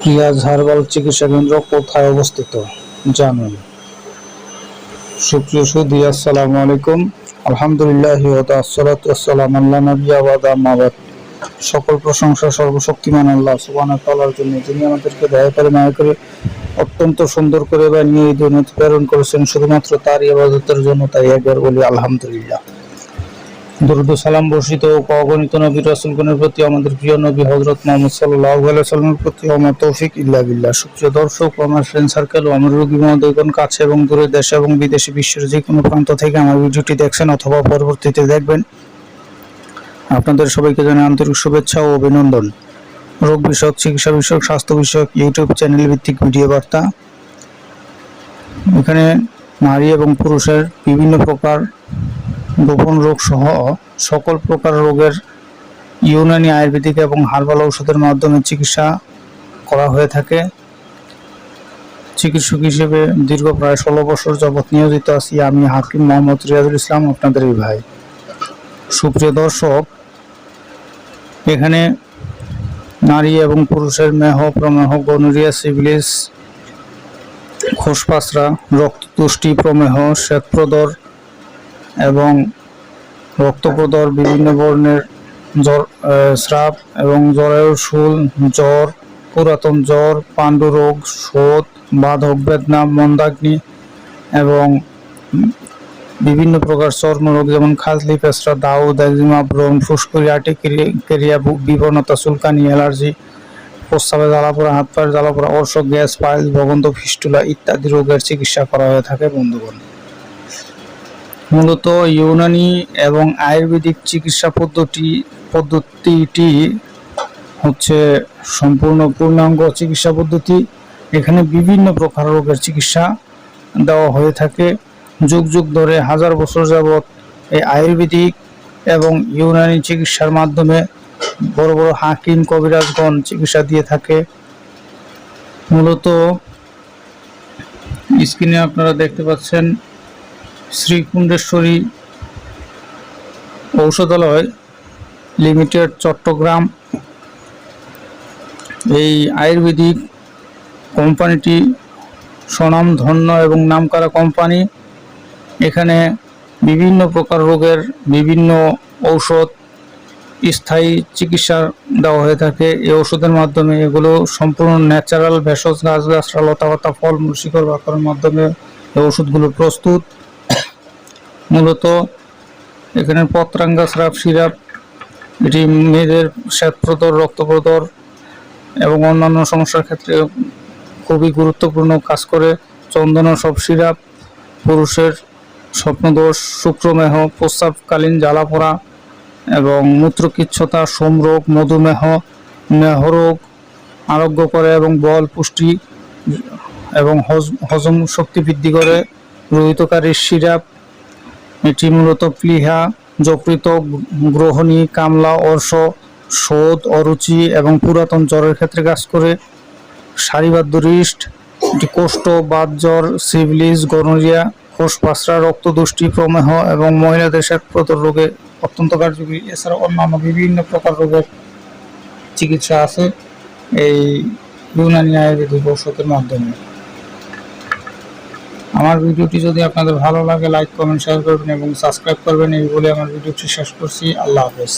পিঁয়াজ হারবাল চিকিৎসা কেন্দ্র কোথায় অবস্থিত? জানুন। সুপ্রিয় সুদী আসসালামু আলাইকুম। আলহামদুলিল্লাহ আসসালাম আল্লাহ নবী, আবাদ, আমাবাদ। সকল প্রশংসা সর্বশক্তিমান আল্লাহ সুবহানাহু তাআলার জন্য, যিনি আমাদেরকে দয়া করে, মায়া করে, অত্যন্ত সুন্দর করে বানিয়ে এই দুনিয়াতে প্রেরণ করেছেন। শুধুমাত্র তার ইবাদতের জন্য তাই একবার বলি, আলহামদুলিল্লাহ। দরুদ সালাম বর্ষিত ও অগণিত নবী রাসুলগণের প্রতি আমাদের প্রিয় নবী হজরত মোহাম্মদ সাল্লাহ সাল্লামের প্রতি আমার তৌফিক, ইল্লা বিল্লাহ। সুপ্রিয় দর্শক, আমার ফ্রেন্ড সার্কেল ও আমার রোগী মহোদয়গণ, কাছে এবং দূরে দেশে এবং বিদেশে বিশ্বের যে কোনো প্রান্ত থেকে আমার ভিডিওটি দেখছেন অথবা পরবর্তীতে দেখবেন। আপনাদের সবাইকে জানাই আন্তরিক শুভেচ্ছা ও অভিনন্দন। রোগ বিষয়ক, চিকিৎসা বিষয়ক, স্বাস্থ্য বিষয়ক, ইউটিউব চ্যানেল ভিত্তিক ভিডিও বার্তা। এখানে নারী এবং পুরুষের বিভিন্ন প্রকার গোপন রোগ সহ সকল প্রকার রোগের ইউনানি আয়ুর্বেদিক এবং হার্বাল ঔষধের মাধ্যমে চিকিৎসা করা হয়ে থাকে। চিকিৎসক হিসেবে দীর্ঘ প্রায় ষোলো বছর যাবৎ নিয়োজিত আছি আমি হাকিম মোহাম্মদ রিয়াজুল ইসলাম আপনাদের এই ভাই। সুপ্রিয় দর্শক, এখানে নারী এবং পুরুষের মেহ, প্রমেহ, গনুরিয়া, সিভিলিস, খোসপাসরা, রক্ততুষ্টি, প্রমেহ, শ্বেতপ্রদর এবং রক্তপ্রদর বিভিন্ন বর্ণের জ্বর স্রাব এবং জরায়ুর শুল জ্বর, পুরাতন জ্বর পাণ্ডুরোগ শোধ বাধক বেদনা মন্দাগ্নি এবং বিভিন্ন প্রকার চর্মরোগ যেমন খাজলি পেস্রা দাউদ একজিমা ব্রণ ফুসকুরি আর্টিকেরিয়া, বিবর্ণতা, চুলকানি, অ্যালার্জি, প্রস্রাবে জ্বালাপোড়া, হাত পায়ের জ্বালাপোড়া, অর্শ, গ্যাস পাইল ভবন্ত, ফিস্টুলা ইত্যাদি রোগের চিকিৎসা করা হয়ে থাকে বন্ধুগণ। মূলত ইউনানি এবং আয়ুর্বেদিক চিকিৎসা পদ্ধতি, পদ্ধতিটি হচ্ছে সম্পূর্ণ পূর্ণাঙ্গ চিকিৎসা পদ্ধতি। এখানে বিভিন্ন প্রকার রোগের চিকিৎসা দেওয়া হয়ে থাকে। যুগ যুগ ধরে হাজার বছর যাবৎ এই আয়ুর্বেদিক এবং ইউনানি চিকিৎসার মাধ্যমে বড় বড় হাকিম, কবিরাজগণ চিকিৎসা দিয়ে থাকে। মূলত স্ক্রিনে আপনারা দেখতে পাচ্ছেন শ্রীকুণ্ডেশ্বরী ঔষধালয় লিমিটেড, চট্টগ্রাম। এই আয়ুর্বেদিক কোম্পানিটি স্বনামধন্য এবং নামকরা কোম্পানি। এখানে বিভিন্ন প্রকার রোগের বিভিন্ন ঔষধ স্থায়ী চিকিৎসা দেওয়া হয়ে থাকে। এই ওষুধের মাধ্যমে এগুলো সম্পূর্ণ ন্যাচারাল ভেষজ, গাছ গাছরা লতা পাতা ফল শিকড় বাকরের মাধ্যমে এই ওষুধগুলো প্রস্তুত। মূলত এখানে পত্রাঙ্গা, স্রাব সিরাপ এটি মেয়েদের শ্বেতপ্রদর, রক্তপ্রদর এবং অন্যান্য সমস্যার ক্ষেত্রে খুবই গুরুত্বপূর্ণ কাজ করে। চন্দন সব সিরাপ পুরুষের স্বপ্নদোষ, শুক্রমেহ, প্রস্রাবকালীন জ্বালাপোড়া এবং মূত্রকিচ্ছতা, সোমরোগ, মধুমেহ মেহরোগ আরোগ্য করে এবং বল, পুষ্টি এবং হজ- হজম শক্তি বৃদ্ধি করে। রোহিতকারী সিরাপ এটি মূলত প্লিহা যকৃত, গ্রহণী, কামলা, অর্শ শোধ অরুচি এবং পুরাতন জ্বরের ক্ষেত্রে কাজ করে। সারিবাদ্যরিষ্ট এটি কোষ্ঠ, বাত জ্বর, সিভিলিস, গনোরিয়া, কোষ রক্তদুষ্টি, প্রমেহ এবং মহিলাদের শ্বেতপ্রদর রোগে অত্যন্ত কার্যকরী। এছাড়া অন্যান্য বিভিন্ন প্রকার রোগের চিকিৎসা আছে এই ইউনানি আয়ুর্বেদিক ঔষধের মাধ্যমে। আমার ভিডিওটি যদি আপনাদের ভালো লাগে লাইক কমেন্ট শেয়ার করবেন এবং সাবস্ক্রাইব করবেন, এই বলে আমার ভিডিওটি শেষ করছি। আল্লাহ হাফেজ।